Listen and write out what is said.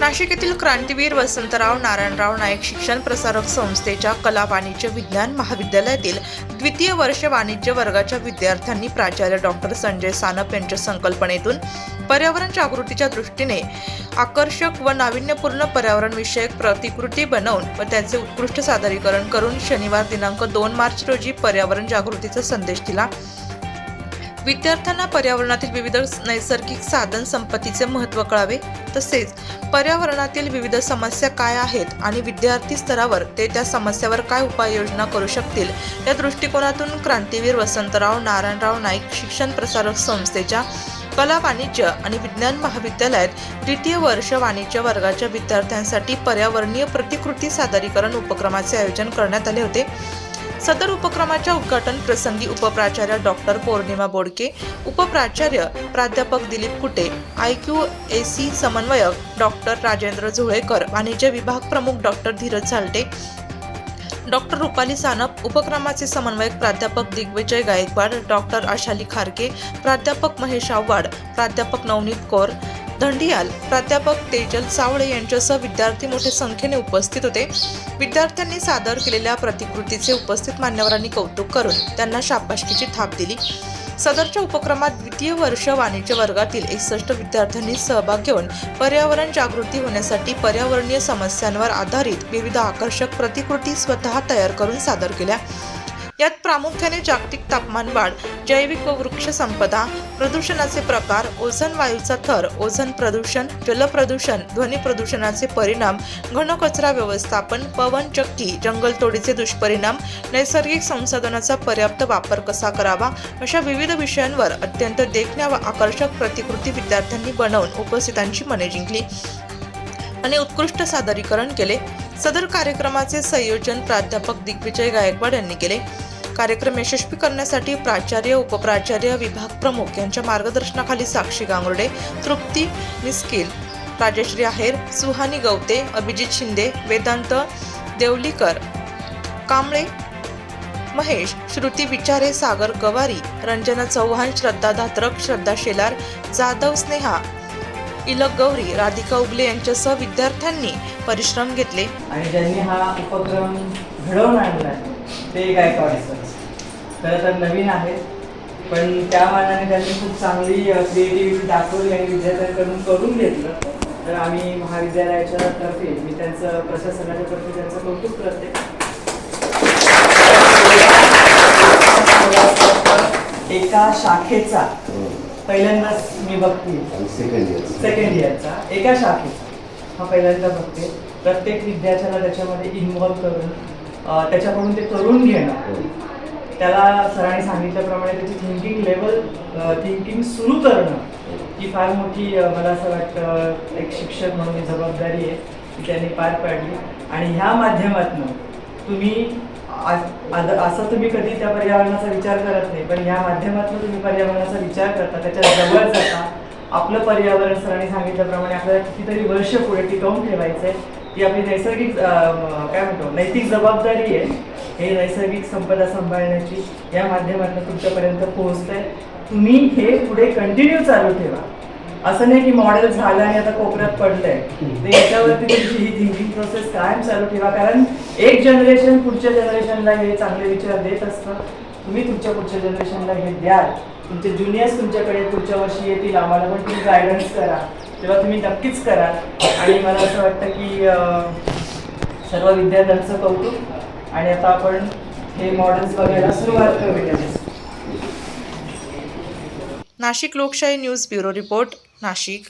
नाशिक येथील क्रांतीवीर वसंतराव नारायणराव नाईक शिक्षण प्रसारक संस्थेच्या कला वाणिज्य विज्ञान महाविद्यालयातील द्वितीय वर्ष वाणिज्य वर्गाच्या विद्यार्थ्यांनी प्राचार्य डॉक्टर संजय सानप यांच्या संकल्पनेतून पर्यावरण जागृतीच्या दृष्टीने आकर्षक व नाविन्यपूर्ण पर्यावरण विषयक प्रतिकृती बनवून व त्याचे उत्कृष्ट सादरीकरण करून शनिवार दिनांक दोन मार्च रोजी पर्यावरण जागृतीचा संदेश दिला. विद्यार्थ्यांना पर्यावरणातील विविध नैसर्गिक साधन संपत्तीचे महत्त्व कळावे तसेच पर्यावरणातील विविध समस्या काय आहेत आणि विद्यार्थी स्तरावर ते त्या समस्यावर काय उपाययोजना करू शकतील या दृष्टिकोनातून क्रांतीवीर वसंतराव नारायणराव नाईक शिक्षण प्रसारक संस्थेच्या कला वाणिज्य आणि विज्ञान महाविद्यालयात द्वितीय वर्ष वाणिज्य वर्गाच्या विद्यार्थ्यांसाठी पर्यावरणीय प्रतिकृती सादरीकरण उपक्रमाचे आयोजन करण्यात आले होते. सदर उपक्रमाच्या उद्घाटन प्रसंगी उपप्राचार्य डॉक्टर पौर्णिमा बोडके उपप्राचार्य प्राध्यापक Dilip Kute I Q A C समन्वयक डॉक्टर राजेंद्र झुळेकर वाणिज्य विभाग प्रमुख डॉक्टर धीरज झालटे डॉक्टर रुपाली सानप उपक्रमाचे समन्वयक प्राध्यापक दिग्विजय गायकवाड डॉक्टर आशाली खारके प्राध्यापक महेश आव्हाड प्राध्यापक नवनीत कौर धंडियाल प्राध्यापक तेजल सावळे यांच्यासह विद्यार्थी मोठ्या संख्येने उपस्थित होते. विद्यार्थ्यांनी सादर केलेल्या प्रतिकृतीचे उपस्थित मान्यवरांनी कौतुक करून त्यांना शाबासकीची थाप दिली. सदरच्या उपक्रमात द्वितीय वर्ष वाणिज्य वर्गातील एकसष्ट विद्यार्थ्यांनी सहभाग घेऊन पर्यावरण जागृती होण्यासाठी पर्यावरणीय समस्यांवर आधारित विविध आकर्षक प्रतिकृती स्वतः तयार करून सादर केल्या. यात प्रामुख्याने जागतिक तापमान वाढ जैविक व वृक्ष संपदा प्रदूषणाचे प्रकार ओझन वायूचा थर ओझन प्रदूषण जलप्रदूषण ध्वनी प्रदूषणाचे परिणाम घनकचरा व्यवस्थापन पवन चक्की जंगलतोडीचे दुष्परिणाम नैसर्गिक संसाधनाचा पर्याप्त वापर कसा करावा अशा विविध विषयांवर अत्यंत देखण्या व आकर्षक प्रतिकृती विद्यार्थ्यांनी बनवून उपस्थितांची मने जिंकली आणि उत्कृष्ट सादरीकरण केले. सदर कार्यक्रमाचे संयोजन प्राध्यापक दिग्विजय गायकवाड यांनी केले. कार्यक्रम यशस्वी करण्यासाठी प्राचार्य उपप्राचार्य विभाग प्रमुख यांच्या मार्गदर्शनाखाली साक्षी गांगुर्डे तृप्ती मिस्किल राजश्री आहेर सुहानी गवते अभिजित शिंदे वेदांत देवलीकर कांबळे महेश श्रुती विचारे सागर गवारी रंजना चव्हाण श्रद्धा धात्रक श्रद्धा शेलार जाधव स्नेहा इलक गौरी राधिका उगले यांच्यासह विद्यार्थ्यांनी परिश्रम घेतले. आणि ज्यांनी हा उपक्रम घडवून आणला ते गायकवाड सर. खरं तर नवीन आहेत पण त्या मानाने त्यांनी खूप चांगली क्रिएटिव्हिटी दाखवली आणि विद्यार्थ्यांकडून करून घेतलं. तर आम्ही महाविद्यालयाच्या तर्फे मी त्यांचं प्रशासनाच्या तर्फे त्यांचं कौतुक करते. एका शाखेचा पहिल्यांदाच मी बघते. सेकंड इयर सेकंड इयरचा एका शाखेचा. हा पहिल्यांदा बघते. प्रत्येक विद्यार्थ्याला त्याच्यामध्ये इन्व्हॉल्व करून त्याच्याकडून ते करून घेणं. त्याला सरांनी सांगितल्याप्रमाणे त्याची थिंकिंग लेवल थिंकिंग सुरू करणं ही. फार मोठी मला असं वाटतं एक शिक्षक म्हणून ही जबाबदारी आहे ती त्यांनी पार पाडली. आणि ह्या माध्यमातून तुम्ही असं तुम्ही कधी त्या पर्यावरणाचा विचार करत नाही पण ह्या माध्यमातून तुम्ही पर्यावरणाचा विचार करता त्याच्याजवळ जाता. आपलं पर्यावरण सरांनी सांगितल्याप्रमाणे आपल्याला कितीतरी वर्ष पुढे टिकवून ठेवायचं आहे ती आपली नैसर्गिक काय म्हणतो नैतिक जबाबदारी आहे. हे नैसर्गिक संपदा सांभाळण्याची या माध्यमातून तुमच्यापर्यंत पोहोचतंय. तुम्ही हे पुढे कंटिन्यू चालू ठेवा. असं नाही की मॉडेल झालं आणि आता कोपऱ्यात पडलंय तर याच्यावरती तुमची ही थिंकिंग प्रोसेस कायम चालू ठेवा. कारण एक जनरेशन पुढच्या जनरेशनला हे चांगले विचार देत असतं. तुम्ही तुमच्या पुढच्या जनरेशनला हे द्याल. तुमचे ज्युनियर्स तुमच्याकडे पुढच्या वर्षी येतील. आम्हाला पण तुम्ही गायडन्स करा. तेव्हा तुम्ही नक्कीच करा. आणि मला असं वाटतं की सर्व विद्यार्थ्यांचं कौतुक. आणि आता आपण हे मॉडेल्स बघायला सुरुवात करूया. नाशिक लोकशाही न्यूज ब्युरो रिपोर्ट नाशिक.